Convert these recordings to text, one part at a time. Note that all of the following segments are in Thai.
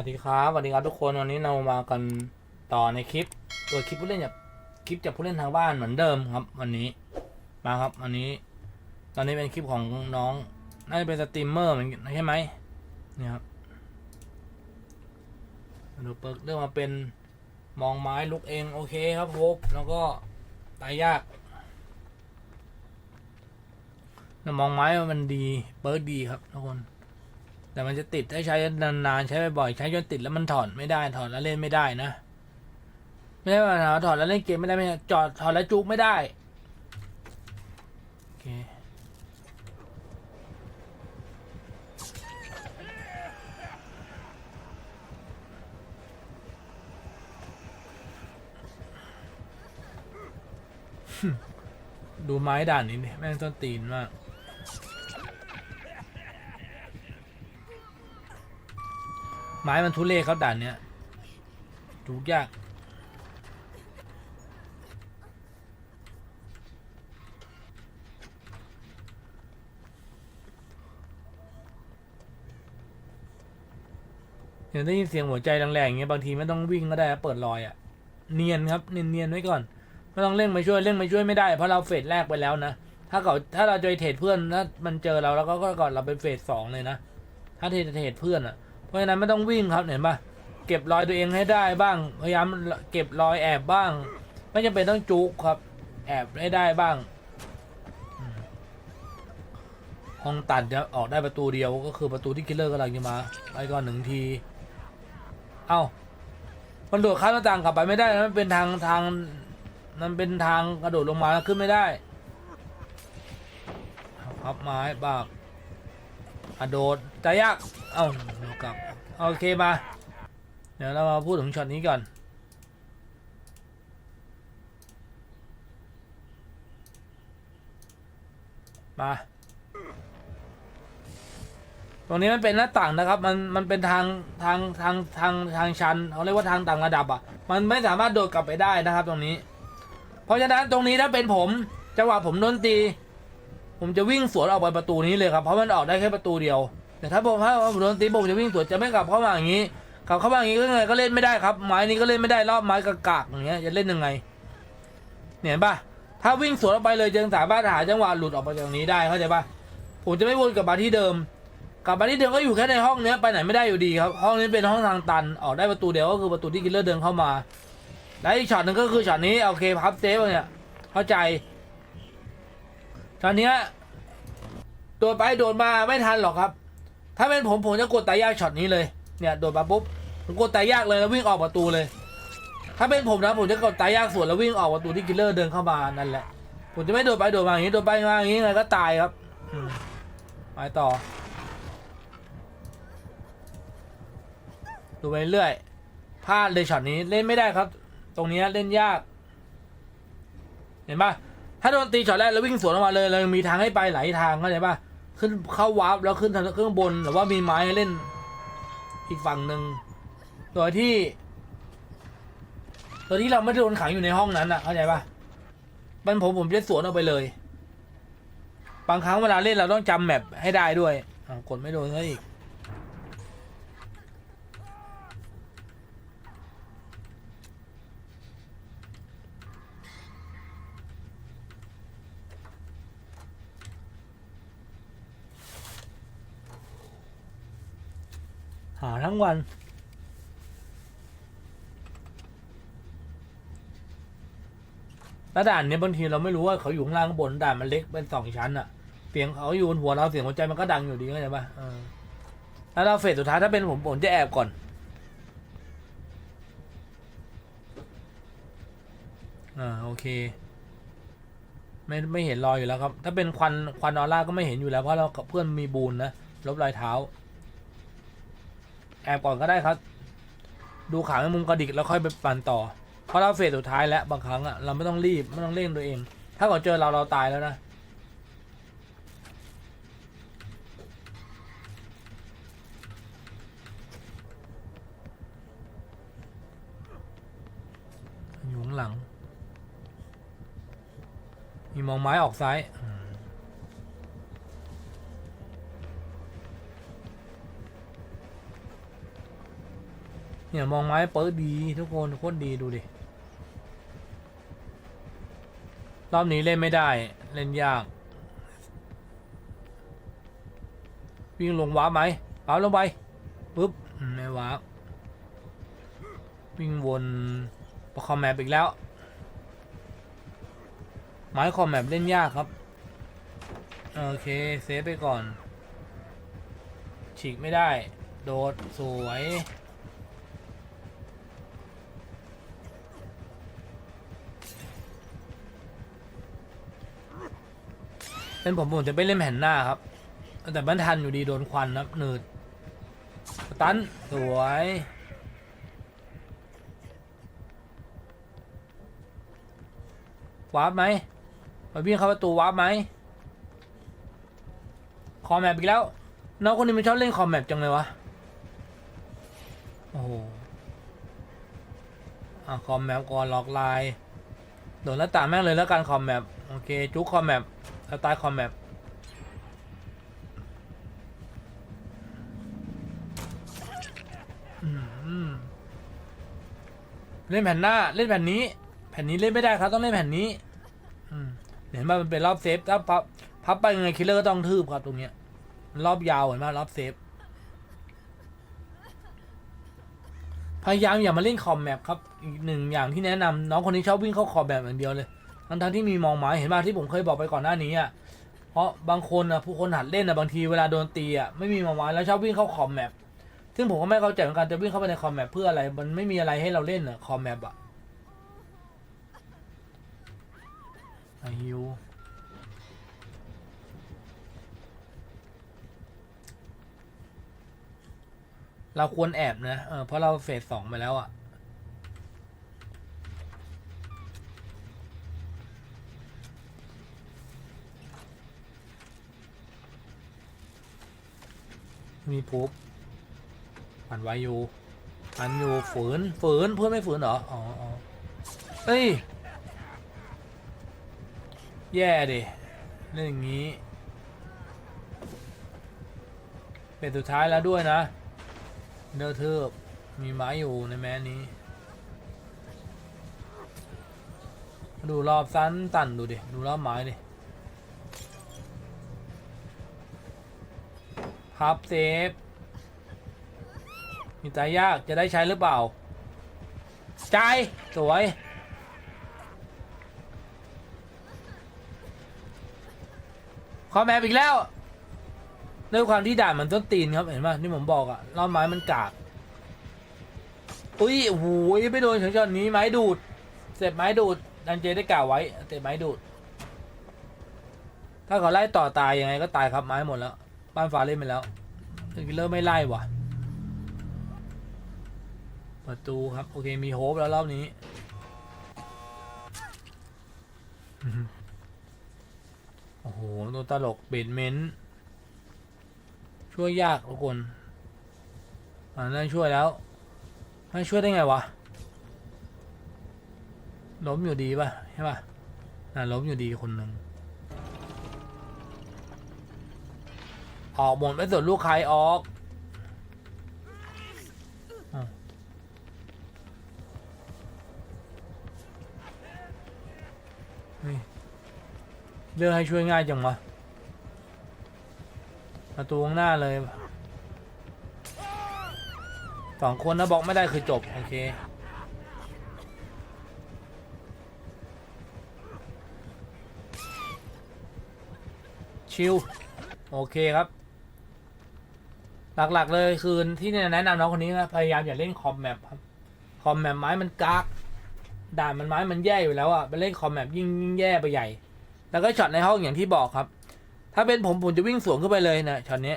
วัสดีครับสวัสดีครับทุกคนวันนี้เรามากันต่อในคลิปตัวคลิปผู้เล่นจากคลิปจากผู้เล่นทางบ้านเหมือนเดิมครับ วันนี้มาครับวันนี้ ตอนนี้เป็นคลิปของน้องน่าจะเป็นสตรีมเมอร์เหมือนกันใช่ไหมเนี่ยครับดูเปิร์กเรื่องมาเป็นมองไม้ลุกเองโอเคครับโฮปแล้วก็ตายยากมองไม้มันดีเปิร์กดีครับทุกคน แต่มันจะติดถ้าใช้นานๆใช้บ่อยๆใช้จนติดแล้วมันถอดไม่ได้ถอดแล้วเล่นไม่ได้นะไม่ได้ว่าถอดแล้วเล่นเกมไม่ได้ไม่ใช่จอดถอดแล้วจุกไม่ได้โอเคดูไม้ด่านนี้แม่งต้นตีนมาก ไม้มันทุเรศครับด่านเนี้ยถูกยาก เดี๋ยวได้ยินเสียงหัวใจแรงๆอย่างเงี้ยบางทีไม่ต้องวิ่งก็ได้เปิดรอยอะ่ะเนียนครับเนียนๆไว้ก่อนไม่ต้องเร่งมาช่วยเร่งมาช่วยไม่ได้เพราะเราเฟสแรกไปแล้วนะถ้าเขาถ้าเราจะเทรดเพื่อนถ้ามันเจอเราแล้วก็ก่อนเราเป็นเฟสสองเลยนะถ้าเทรดเทรดเพื่อนอะ เพราะฉะนั้นไม่ต้องวิ่งครับเห็นปะเก็บรอยตัวเองให้ได้บ้าง พยายามเก็บรอยแอบบ้าง ไม่จำเป็นต้องจุกครับ แอบให้ได้บ้างห้องตัดจะออกได้ประตูเดียวก็คือประตูที่คิลเลอร์กำลังจะมาไปก่อนหนึ่งที เอ้ามันโดดข้ามหน้าต่างกลับไปไม่ได้นะมันเป็นทางทางมันเป็นทางกระโดดลงมาแล้วขึ้นไม่ได้พับไม้บาก อะโดดจะยาก เอ้ากลับ โอเคมา เดี๋ยวเรามาพูดถึงช็อตนี้ก่อน มา ตรงนี้มันเป็นหน้าต่างนะครับ มัน มันเป็นทาง ทาง ทาง ทาง ทางชัน เขาเรียกว่าทางต่างระดับอะ มันไม่สามารถโดดกลับไปได้นะครับตรงนี้ เพราะฉะนั้นตรงนี้ถ้าเป็นผม จังหวะผมโดนตี ผมจะวิ่งสวนออกไปประตูนี้เลยครับเพราะมันออกได้แค่ประตูเดียว แต่ถ้าผมถ้าผมโดนตีผมจะวิ่งสวนจะไม่กลับเข้ามาอย่างนี้กลับเข้ามาอย่างนี้ก็ไงก็เล่นไม่ได้ครับไม้นี้ก็เล่นไม่ได้รอบไม้กากากๆอย่างเงี้ยจะเล่นยังไงเนี่ยเห็นปะถ้าวิ่งสวนออกไปเลยจึงสามารถหาจังหวะหลุดออกไปจากนี้ได้เข้าใจปะผมจะไม่วนกลับมาที่เดิม กลับมาที่เดิมก็อยู่แค่ในห้องเนี้ยไปไหนไม่ได้อยู่ดีครับห้องนี้เป็นห้องทางตันออกได้ประตูเดียวก็คือประตูที่กิลเลอร์เดินเข้ามา และอีกช็อตหนึ่งก็คือช็อตนี้โอเคพับเซฟเนี่ยเข้าใจ ช็อตเนี้ยโดดไปโดดมาไม่ทันหรอกครับ ถ้าเป็นผมผมจะกดตายยากช็อตนี้เลย เนี่ยโดดมาปุ๊บผมกดตายยากเลยแล้ววิ่งออกประตูเลย ถ้าเป็นผมนะผมจะกดตายยากส่วนแล้ววิ่งออกประตูที่กิลเลอร์เดินเข้ามานั่นแหละ ผมจะไม่โดดไปโดดมาอย่างนี้โดดไปมาอย่างนี้ไงก็ตายครับไปต่อ ดูไปเรื่อยพลาดเลยช็อตนี้เล่นไม่ได้ครับ ตรงนี้เล่นยาก เห็นปะ ถ้าโดนตีช็อตแรกแล้ววิ่งสวนออกมาเลยเรายังมีทางให้ไปหลายทางเข้าใจป่ะขึ้นเข้าวาร์ปแล้วขึ้นทางเครื่องบนหรือว่ามีไม้เล่น อีกฝั่งหนึ่งโดยที่โดยที่เราไม่ได้โดนขังอยู่ในห้องนั้นอะเข้าใจป่ะมันผมผมจะสวนออกไปเลย บางครั้งเวลาเล่นเราต้องจำแมปให้ได้ด้วยกดไม่โดนซะอีก หาทั้งวัน แล้วด่านเนี้ยบางทีเราไม่รู้ว่าเขาอยู่ข้างล่างข้างบนด่านมันเล็กเป็นสองชั้นอะเสียงเขาอยู่บนหัวเราเสียงหัวใจมันก็ดังอยู่ดีเข้าใจปะเออแล้วเราเฟสสุดท้ายถ้าเป็นผมผมจะแอบก่อน อ่าโอเค ไม่ไม่เห็นรอยอยู่แล้วครับ ถ้าเป็นควันควันออร่าก็ไม่เห็นอยู่แล้วเพราะเราเพื่อนมีบูนนะลบรอยเท้า แอบก่อนก็ได้ครับ ดูขาในมุมกระดิกแล้วค่อยไปปั่นต่อ เพราะเราเฟสสุดท้ายแล้วบางครั้งอะเราไม่ต้องรีบไม่ต้องเร่งตัวเอง ถ้าเขาเจอเราเราตายแล้วนะอยู่ข้างหลัง มีมองไม้ออกซ้าย เนี่ยมองไม้เปิดดีทุกคนโคตรดีดูดิ รอบนี้เล่นไม่ได้ เล่นยาก วิ่งลงวาร์ปไหมวาร์ปลงไปปุ๊บไม่วาร์ปวิ่งวนประคอมแมปอีกแล้ว ไม้คอมแมปเล่นยากครับ โอเค เซฟไปก่อน ฉีกไม่ได้ โดดสวย เป็นผมผมจะไปเล่นแผ่นหน้าครับ แต่มันทันอยู่ดีโดนควันครับหนืดตันสวยวาร์ปไหมมาวิ่งเข้าประตูวาร์ปไหมคอมแมปอีกแล้วน้องคนนี้มันชอบเล่นคอมแมปจังเลยวะโอ้โหอะคอมแมปก่อนล็อกไลน์โดนหน้าต่างแม่งเลยแล้วกันคอมแมปโอเคจุกคอมแมป สไตล์คอมแมปเล่นแผ่นหน้า เล่นแผ่นนี้ แผ่นนี้เล่นไม่ได้ครับ ต้องเล่นแผ่นนี้เห็นว่ามันเป็นรอบเซฟถ้าพับพับไปยังไงคิลเลอร์ก็ต้องทืบครับตรงเนี้ยมันรอบยาวเห็นไหมรอบเซฟพยายามอย่ามาเล่นคอมแมปครับอีกหนึ่งอย่างที่แนะนำน้องคนนี้ชอบวิ่งเข้าคอมแมปอย่างเดียวเลย ทั้งทั้งที่มีมองหมายเห็นป่ะที่ผมเคยบอกไปก่อนหน้านี้อะเพราะบางคนอะผู้คนหัดเล่นอะบางทีเวลาโดนตีอะไม่มีมองหมายแล้วชอบวิ่งเข้าคอมแมปซึ่งผมก็ไม่เข้าใจเหมือนกันจะวิ่งเข้าไปในคอมแมปเพื่ออะไร มันไม่มีอะไรให้เราเล่นอะคอมแมปอะอาฮิวเราควรแอบนะ เออเพราะเราเฟสสองไปแล้วอะ มีปุ๊บปันไว้อยู่ปันอยู่ฝืนฝืนเพื่อนไม่ฝืนเหรอ อ๋ออ๋อเฮ้ย แย่ดิเรื่องอย่างนี้ เป็นสุดท้ายแล้วด้วยนะ เดอร์เทิบมีไม้อยู่ในแม้นี้ ดูรอบสั้นตันดูดิ ดูรอบไม้ดิ พับเซฟ มีตายยากจะได้ใช้หรือเปล่า ใจ สวย คอแมปอีกแล้ว ด้วยความที่ด่านมันต้นตีนครับ เห็นป่ะที่ผมบอกอะรอบไม้มันกากอุ้ยโอ้โหไม่โดนถึงจอนนี้ไม้ดูด เสร็จไม้ดูดดันเจได้กล่าวไว้เสร็จไม้ดูด ถ้าเขาไล่ต่อตายยังไงก็ตายครับไม้หมดแล้ว บ้านฟ้าเล่นไปแล้วถึงกิลเลอร์ไม่ไล่ว่ะ ประตูครับ โอเค มีโฮปแล้วรอบนี้ โอ้โห ตัวตลกเบดเมนต์ช่วยยากทุกคนอ่านั่นช่วยแล้ว ไม่ช่วยได้ไงวะ ล้มอยู่ดีป่ะ ใช่ป่ะน่าล้มอยู่ดีคนหนึ่ง ออกหมดไม่สนลูกใครออกเฮ้ยเลือกให้ช่วยง่ายจังวะประตูข้างหน้าเลยสองคนนะบอกไม่ได้คือจบ โอเคชิลโอเคครับ หลักๆ เลยคือที่แนะนำน้องคนนี้นะพยายามอย่าเล่นคอมแมปครับคอมแมปไม้มันกากด่านมันไม้มันแย่อยู่แล้วอะไปเล่นคอมแมปยิ่งยิ่งแย่ไปใหญ่ แล้วก็ช็อตในห้องอย่างที่บอกครับ ถ้าเป็นผมผมจะวิ่งสวนขึ้นไปเลยนะช็อตนี้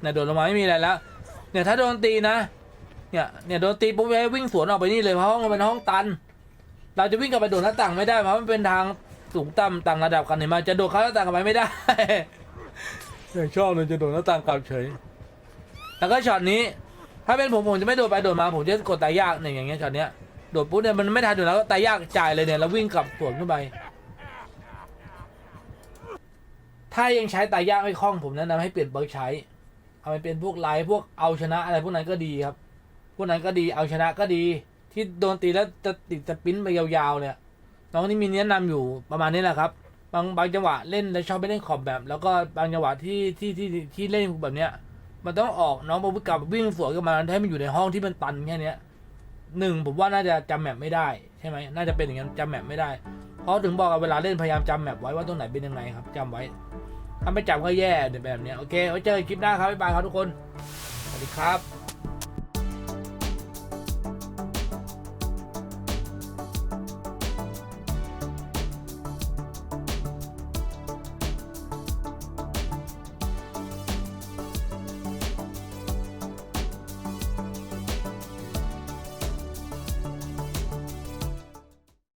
เนี่ยโดนลงมาไม่มีอะไรแล้วเนี่ยถ้าโดนตีนะเนี่ยเนี่ยโดนตีปุ๊บให้วิ่งสวนออกไปนี่เลยเพราะห้องมันเป็นห้องตัน เราจะวิ่งกลับไปโดดหน้าต่างไม่ได้เพราะมันเป็นทางสูงต่ำต่างระดับกันเห็นไหมจะโดดเข้าหน้าต่างกันไปไม่ได้ชอบเลยจะโดดหน้าต่างกลับเฉย แล้วก็ช็อตนี้ ถ้าเป็นผมผมจะไม่โดดไปโดดมาผมจะกดตายยากเนี่ยอย่างเงี้ยช็อตเนี้ยโดดปุ๊บเนี่ยมันไม่ทันอยู่แล้วก็ตายยากจ่ายเลยเนี่ยแล้ววิ่งกลับสวนขึ้นไป ถ้ายังใช้ตายยากไม่คล่องผมแนะนำให้เปลี่ยนเบิร์กใช้ เอาไปเป็นพวกไลท์พวกเอาชนะอะไรพวกนั้นก็ดีครับพวกนั้นก็ดีเอาชนะก็ดี ที่โดนตีแล้วจะติดสปรินไปยาวๆเนี่ยน้องนี่มีแนะนำอยู่ประมาณนี้แหละครับบางบางจังหวะเล่นแล้วชอบไปเล่นขอบแบบ แล้วก็บางจังหวะที่ที่ที่ที่เล่นแบบเนี้ย มันต้องออกน้องบอลกลับวิ่งสวนกันมาให้มันอยู่ในห้องที่มันตันแค่เนี้ยหนึ่งผมว่าน่าจะจำแมปไม่ได้ใช่ไหมน่าจะเป็นอย่างนั้นจำแมปไม่ได้ เพราะถึงบอกกับเวลาเล่นพยายามจำแมปไว้ว่าตรงไหนเป็นยังไงครับจำไว้ถ้าไม่จำก็แย่แบบเนี้ยโอเคไว้เจอกันคลิปหน้าครับบ๊ายบายครับทุกคนสวัสดีครับ